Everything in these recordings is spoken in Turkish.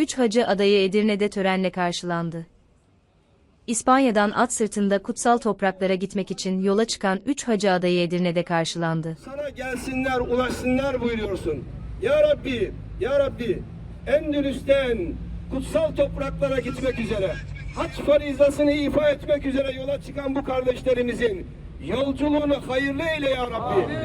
3 hacı adayı Edirne'de törenle karşılandı. İspanya'dan at sırtında kutsal topraklara gitmek için yola çıkan 3 hacı adayı Edirne'de karşılandı. Sana gelsinler, ulaşsınlar buyuruyorsun. Ya Rabbi, Ya Rabbi, Endülüs'ten kutsal topraklara gitmek üzere, haç farizasını ifa etmek üzere yola çıkan bu kardeşlerimizin yolculuğunu hayırlı eyle Ya Rabbi. Amin.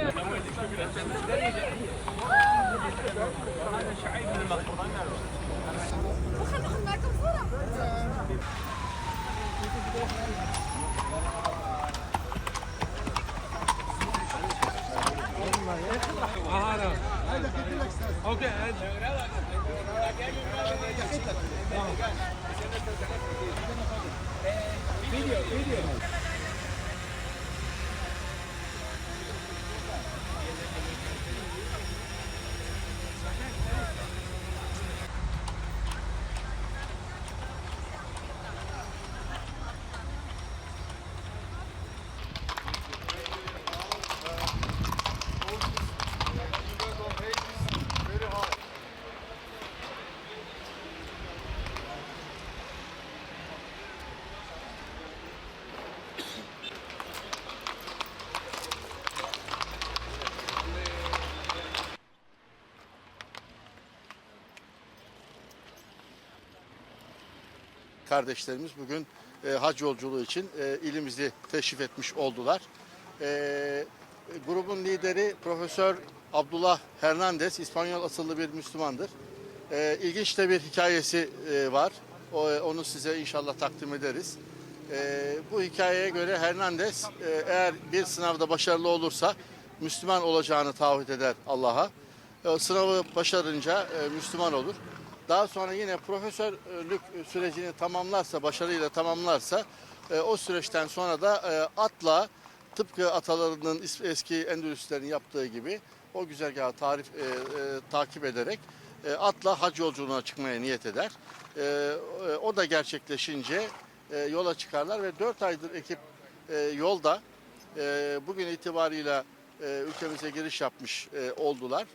Video, video. Kardeşlerimiz bugün e, hac yolculuğu için e, ilimizi teşrif etmiş oldular. E, grubun lideri Profesör Abdullah Hernandez, İspanyol asıllı bir Müslümandır. E, ilginç de bir hikayesi e, var. O, onu size inşallah takdim ederiz. E, bu hikayeye göre Hernandez e, eğer bir sınavda başarılı olursa Müslüman olacağını taahhüt eder Allah'a. E, sınavı başarınca e, Müslüman olur. Daha sonra yine profesörlük sürecini tamamlarsa, başarıyla tamamlarsa e, o süreçten sonra da e, atla tıpkı atalarının eski Endülüslerin yaptığı gibi o güzergahı tarif, e, e, takip ederek e, atla hac yolculuğuna çıkmaya niyet eder. E, e, o da gerçekleşince e, yola çıkarlar ve 4 aydır ekip e, yolda e, bugün itibarıyla e, ülkemize giriş yapmış e, oldular.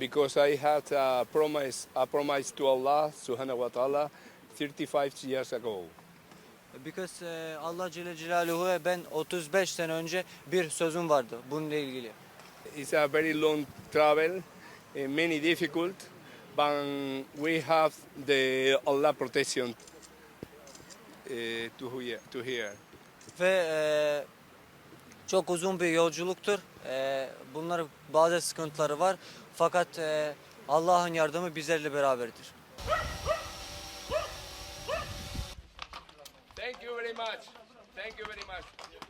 Because I had a promise, a promise to Allah Subhanahu wa Taala 35 years ago. Because e, Allah Celle Celaluhu'ya ben 35 sene önce bir sözüm vardı bununla ilgili. It's a very long travel, eh, many difficult, but we have the Allah protection eh, to here. To here. Ve e, çok uzun bir yolculuktur. E, bunlar bazı sıkıntıları var. Fakat e, Allah'ın yardımı bizlerle beraberdir. Thank you very much. Thank you very much.